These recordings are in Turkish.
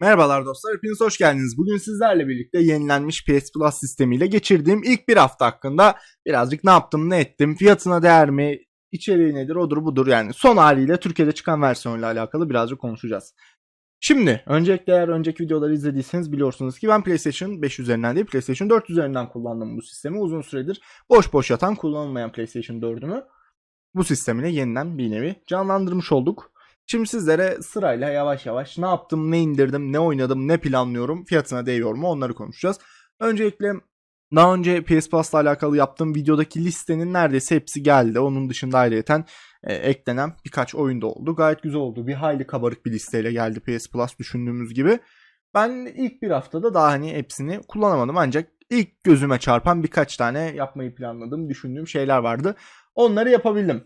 Merhabalar dostlar, hepiniz hoş geldiniz. Bugün sizlerle birlikte yenilenmiş PS Plus sistemiyle geçirdiğim ilk bir hafta hakkında birazcık ne yaptım, ne ettim, fiyatına değer mi, içeriği nedir, odur budur yani son haliyle Türkiye'de çıkan versiyonuyla alakalı birazcık konuşacağız. Şimdi öncelikle eğer önceki videoları izlediyseniz biliyorsunuz ki ben PlayStation 5 üzerinden değil PlayStation 4 üzerinden kullandım bu sistemi. Uzun süredir boş boş yatan kullanılmayan PlayStation 4'ümü bu sistemine yeniden bir nevi canlandırmış olduk. Şimdi sizlere sırayla yavaş yavaş ne yaptım, ne indirdim, ne oynadım, ne planlıyorum, fiyatına değiyor mu onları konuşacağız. Öncelikle daha önce PS Plus'la alakalı yaptığım videodaki listenin neredeyse hepsi geldi. Onun dışında ayrıyeten e, eklenen birkaç oyun da oldu. Gayet güzel oldu. Bir hayli kabarık bir listeyle geldi PS Plus düşündüğümüz gibi. Ben ilk bir haftada daha hani hepsini kullanamadım ancak ilk gözüme çarpan birkaç tane yapmayı planladığım, düşündüğüm şeyler vardı. Onları yapabildim.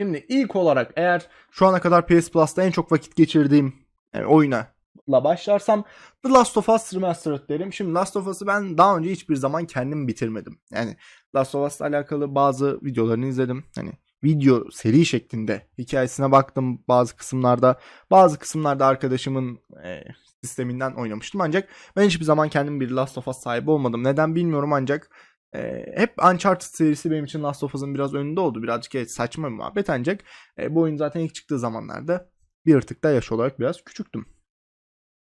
Şimdi ilk olarak eğer şu ana kadar PS Plus'ta en çok vakit geçirdiğim yani oyuna la başlarsam The Last of Us Remastered derim. Şimdi Last of Us'ı ben daha önce hiçbir zaman kendim bitirmedim. Yani Last of Us'la alakalı bazı videolarını izledim. Hani video seri şeklinde hikayesine baktım bazı kısımlarda. Bazı kısımlarda arkadaşımın e, sisteminden oynamıştım ancak ben hiçbir zaman kendim bir Last of Us sahibi olmadım. Neden bilmiyorum ancak e, hep Uncharted serisi benim için Last of Us'ın biraz önünde oldu. Birazcık evet, saçma bir muhabbet ancak e, bu oyun zaten ilk çıktığı zamanlarda bir tık da yaş olarak biraz küçüktüm.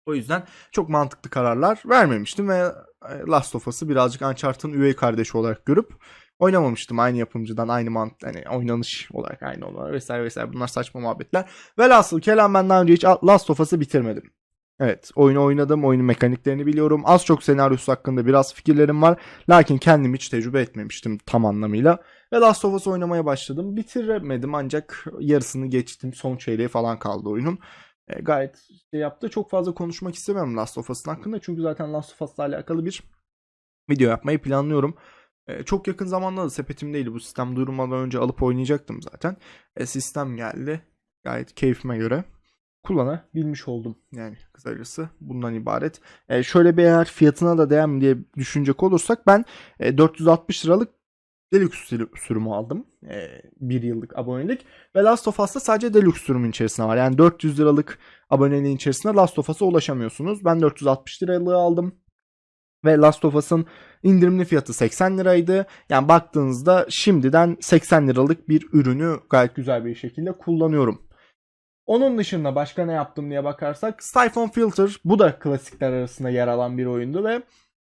O yüzden çok mantıklı kararlar vermemiştim ve e, Last of Us'ı birazcık Uncharted'ın üvey kardeşi olarak görüp oynamamıştım. Aynı yapımcıdan aynı mant hani oynanış olarak aynı olarak vesaire vesaire bunlar saçma muhabbetler. Velhasıl kelam ben daha önce hiç Last of Us'ı bitirmedim. Evet oyunu oynadım oyunun mekaniklerini biliyorum. Az çok senaryosu hakkında biraz fikirlerim var. Lakin kendim hiç tecrübe etmemiştim tam anlamıyla. Ve Last of Us oynamaya başladım. Bitiremedim ancak yarısını geçtim. Son çeyreği falan kaldı oyunun. E, gayet şey yaptı. Çok fazla konuşmak istemiyorum Last of Us'ın hakkında. Çünkü zaten Last of Us'la alakalı bir video yapmayı planlıyorum. E, çok yakın zamanda da sepetimdeydi. Bu sistem duyurulmadan önce alıp oynayacaktım zaten. E, sistem geldi. Gayet keyfime göre kullanabilmiş oldum. Yani kısacası bundan ibaret. E, şöyle bir eğer fiyatına da değer mi diye düşünecek olursak ben e, 460 liralık Deluxe sürümü aldım. E, bir yıllık abonelik. Ve Last of Us'ta sadece Deluxe sürümün içerisinde var. Yani 400 liralık aboneliğin içerisinde Last of Us'a ulaşamıyorsunuz. Ben 460 liralığı aldım. Ve Last of Us'ın indirimli fiyatı 80 liraydı. Yani baktığınızda şimdiden 80 liralık bir ürünü gayet güzel bir şekilde kullanıyorum. Onun dışında başka ne yaptım diye bakarsak Siphon Filter bu da klasikler arasında yer alan bir oyundu ve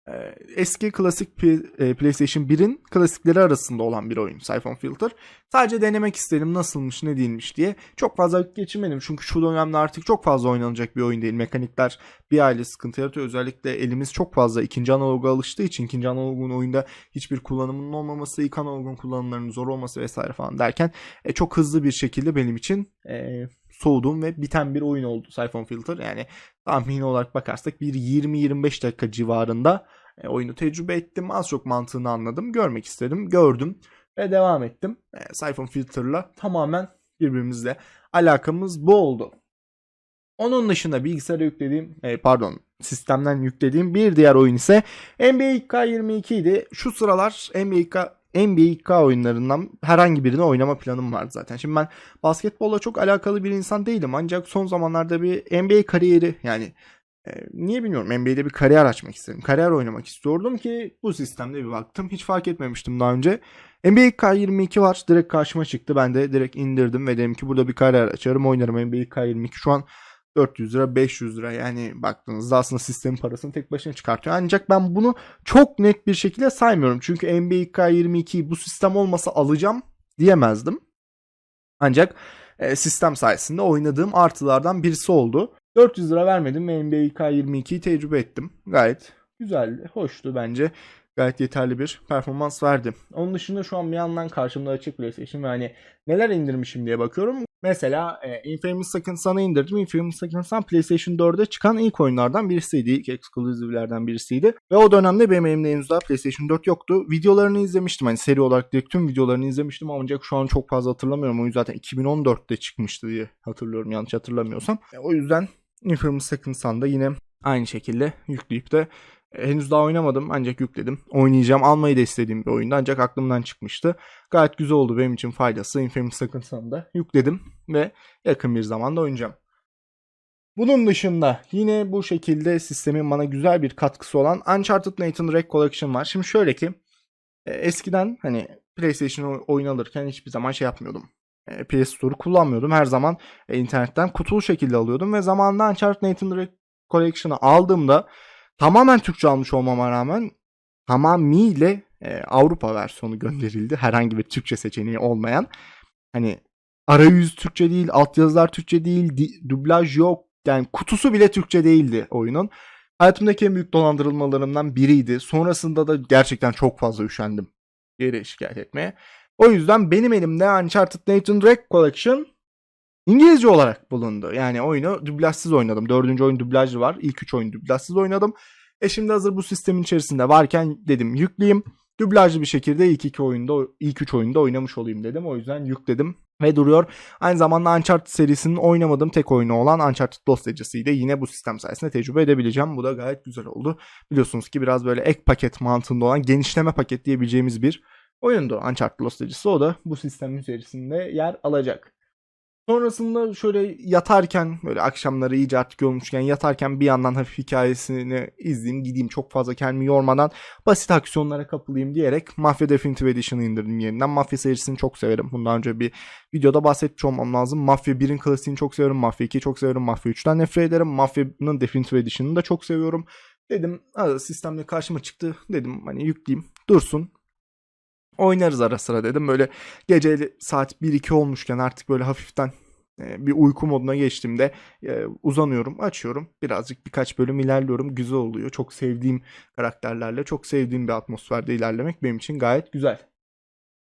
e, eski klasik e, PlayStation 1'in klasikleri arasında olan bir oyun Siphon Filter. Sadece denemek istedim nasılmış ne değilmiş diye. Çok fazla geçirmedim çünkü şu dönemde artık çok fazla oynanacak bir oyun değil. Mekanikler bir aile sıkıntı yaratıyor. Özellikle elimiz çok fazla ikinci analoga alıştığı için ikinci analogun oyunda hiçbir kullanımının olmaması, ilk analogun kullanımlarının zor olması vesaire falan derken e, çok hızlı bir şekilde benim için e, soğuduğum ve biten bir oyun oldu Siphon Filter. Yani tahmini olarak bakarsak bir 20-25 dakika civarında e, oyunu tecrübe ettim. Az çok mantığını anladım. Görmek istedim. Gördüm ve devam ettim. E, Siphon Filter'la tamamen birbirimizle alakamız bu oldu. Onun dışında bilgisayara yüklediğim, e, pardon sistemden yüklediğim bir diğer oyun ise NBA 2K22 idi. Şu sıralar NBA 2K NBA 2K oyunlarından herhangi birini oynama planım vardı zaten. Şimdi ben basketbolla çok alakalı bir insan değilim ancak son zamanlarda bir NBA kariyeri yani e, niye bilmiyorum NBA'de bir kariyer açmak istedim. Kariyer oynamak istiyordum ki bu sistemde bir baktım. Hiç fark etmemiştim daha önce. NBA 2K22 var. Direkt karşıma çıktı. Ben de direkt indirdim ve dedim ki burada bir kariyer açarım oynarım. NBA 2K22 şu an 400 lira 500 lira yani baktığınızda aslında sistemin parasını tek başına çıkartıyor. Ancak ben bunu çok net bir şekilde saymıyorum. Çünkü NBA 2K22'yi bu sistem olmasa alacağım diyemezdim. Ancak e, sistem sayesinde oynadığım artılardan birisi oldu. 400 lira vermedim ve NBA 2K22'yi tecrübe ettim. Gayet güzeldi, hoştu bence. Gayet yeterli bir performans verdi. Onun dışında şu an bir yandan karşımda açık PlayStation ve hani neler indirmişim diye bakıyorum. Mesela e, Infamous Second Son'ı indirdim. Infamous Second Son PlayStation 4'e çıkan ilk oyunlardan birisiydi. İlk exclusive'lerden birisiydi. Ve o dönemde benim elimde henüz daha PlayStation 4 yoktu. Videolarını izlemiştim. Hani seri olarak direkt tüm videolarını izlemiştim. Ancak şu an çok fazla hatırlamıyorum. Oyun zaten 2014'te çıkmıştı diye hatırlıyorum yanlış hatırlamıyorsam. E, o yüzden Infamous Second Son'da yine aynı şekilde yükleyip de henüz daha oynamadım ancak yükledim. Oynayacağım. Almayı da istediğim bir oyundu ancak aklımdan çıkmıştı. Gayet güzel oldu benim için faydası. Infamous Second Son'da yükledim ve yakın bir zamanda oynayacağım. Bunun dışında yine bu şekilde sistemin bana güzel bir katkısı olan Uncharted Nathan Drake Collection var. Şimdi şöyle ki e, eskiden hani PlayStation oy- oyun alırken hiçbir zaman şey yapmıyordum. E, PS Store'u kullanmıyordum. Her zaman e, internetten kutulu şekilde alıyordum ve zamanında Uncharted Nathan Drake Collection'ı aldığımda tamamen Türkçe almış olmama rağmen tamamıyla e, Avrupa versiyonu gönderildi. Herhangi bir Türkçe seçeneği olmayan. Hani arayüz Türkçe değil, altyazılar Türkçe değil, di- dublaj yok. Yani kutusu bile Türkçe değildi oyunun. Hayatımdaki en büyük dolandırılmalarımdan biriydi. Sonrasında da gerçekten çok fazla üşendim geri şikayet etmeye. O yüzden benim elimde Uncharted Nathan Drake Collection İngilizce olarak bulundu. Yani oyunu dublajsız oynadım. Dördüncü oyun dublajlı var. İlk üç oyun dublajsız oynadım. E şimdi hazır bu sistemin içerisinde varken dedim yükleyeyim. Dublajlı bir şekilde ilk iki oyunda, ilk üç oyunda oynamış olayım dedim. O yüzden yükledim ve duruyor. Aynı zamanda Uncharted serisinin oynamadığım tek oyunu olan Uncharted Lost Legacy'yi de yine bu sistem sayesinde tecrübe edebileceğim. Bu da gayet güzel oldu. Biliyorsunuz ki biraz böyle ek paket mantığında olan genişleme paket diyebileceğimiz bir oyundu Uncharted Lost Legacy. O da bu sistemin içerisinde yer alacak. Sonrasında şöyle yatarken böyle akşamları iyice artık yorulmuşken yatarken bir yandan hafif hikayesini izleyeyim gideyim çok fazla kendimi yormadan basit aksiyonlara kapılayım diyerek Mafia Definitive Edition'ı indirdim yeniden. Mafya serisini çok severim. Bundan önce bir videoda bahsetmiş olmam lazım. Mafya 1'in klasiğini çok severim. Mafya 2'yi çok severim. Mafya 3'ten nefret ederim. Mafya'nın Definitive Edition'ını da çok seviyorum. Dedim "Aa, sistemde karşıma çıktı. Dedim hani yükleyeyim dursun. Oynarız ara sıra dedim. Böyle gece saat 1-2 olmuşken artık böyle hafiften e, bir uyku moduna geçtiğimde e, uzanıyorum, açıyorum. Birazcık birkaç bölüm ilerliyorum. Güzel oluyor. Çok sevdiğim karakterlerle, çok sevdiğim bir atmosferde ilerlemek benim için gayet güzel.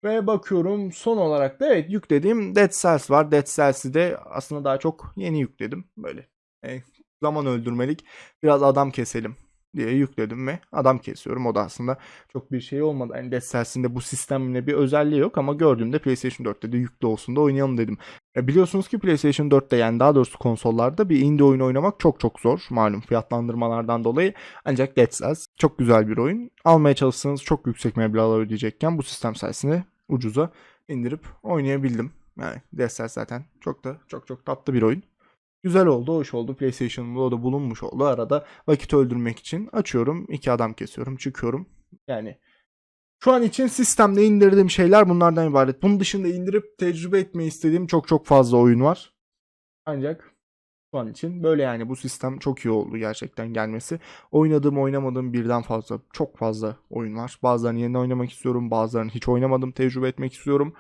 Ve bakıyorum son olarak da evet yüklediğim Dead Cells var. Dead Cells'i de aslında daha çok yeni yükledim. Böyle e, zaman öldürmelik biraz adam keselim diye yükledim ve adam kesiyorum. O da aslında çok bir şey olmadı. Yani Dead Cells'in de bu sistemle bir özelliği yok ama gördüğümde PlayStation 4'te de yüklü olsun da oynayalım dedim. E biliyorsunuz ki PlayStation 4'te yani daha doğrusu konsollarda bir indie oyun oynamak çok çok zor. Malum fiyatlandırmalardan dolayı. Ancak Dead Cells çok güzel bir oyun. Almaya çalışsanız çok yüksek meblağlar ödeyecekken bu sistem sayesinde ucuza indirip oynayabildim. Yani Dead Cells zaten çok da çok çok tatlı bir oyun. Güzel oldu, hoş oldu. PlayStation'da o da bulunmuş oldu. Arada vakit öldürmek için açıyorum. iki adam kesiyorum, çıkıyorum. Yani şu an için sistemde indirdiğim şeyler bunlardan ibaret. Bunun dışında indirip tecrübe etmeyi istediğim çok çok fazla oyun var. Ancak şu an için böyle yani bu sistem çok iyi oldu gerçekten gelmesi. Oynadığım oynamadığım birden fazla çok fazla oyun var. Bazılarını yeniden oynamak istiyorum. Bazılarını hiç oynamadım tecrübe etmek istiyorum.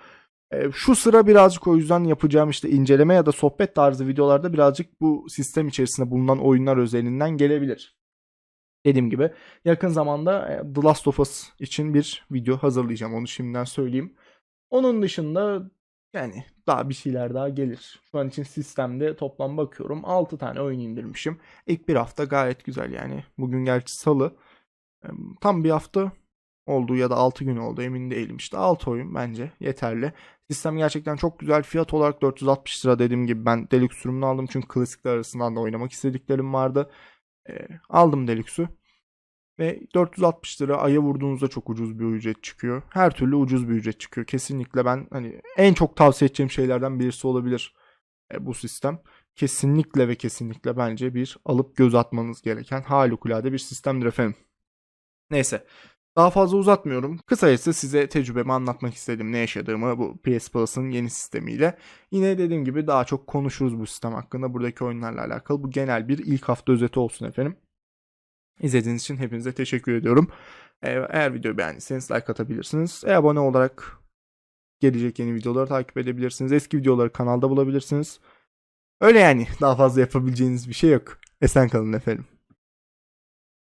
E, şu sıra birazcık o yüzden yapacağım işte inceleme ya da sohbet tarzı videolarda birazcık bu sistem içerisinde bulunan oyunlar özelinden gelebilir. Dediğim gibi yakın zamanda e, The Last of Us için bir video hazırlayacağım. Onu şimdiden söyleyeyim. Onun dışında yani daha bir şeyler daha gelir. Şu an için sistemde toplam bakıyorum 6 tane oyun indirmişim. İlk bir hafta gayet güzel yani. Bugün gerçi salı. Tam bir hafta oldu ya da 6 gün oldu emin değilim işte 6 oyun bence yeterli. Sistem gerçekten çok güzel fiyat olarak 460 lira dediğim gibi ben Deluxe sürümünü aldım çünkü klasikler arasından da oynamak istediklerim vardı. E, aldım Deluxe'u ve 460 lira aya vurduğunuzda çok ucuz bir ücret çıkıyor. Her türlü ucuz bir ücret çıkıyor. Kesinlikle ben hani en çok tavsiye edeceğim şeylerden birisi olabilir e, bu sistem. Kesinlikle ve kesinlikle bence bir alıp göz atmanız gereken harikulade bir sistemdir efendim. Neyse. Daha fazla uzatmıyorum. Kısacası size tecrübemi anlatmak istedim. Ne yaşadığımı bu PS Plus'ın yeni sistemiyle. Yine dediğim gibi daha çok konuşuruz bu sistem hakkında. Buradaki oyunlarla alakalı. Bu genel bir ilk hafta özeti olsun efendim. İzlediğiniz için hepinize teşekkür ediyorum. Ee, Eğer videoyu beğendiyseniz like atabilirsiniz. E, abone olarak gelecek yeni videoları takip edebilirsiniz. Eski videoları kanalda bulabilirsiniz. Öyle yani. Daha fazla yapabileceğiniz bir şey yok. Esen kalın efendim.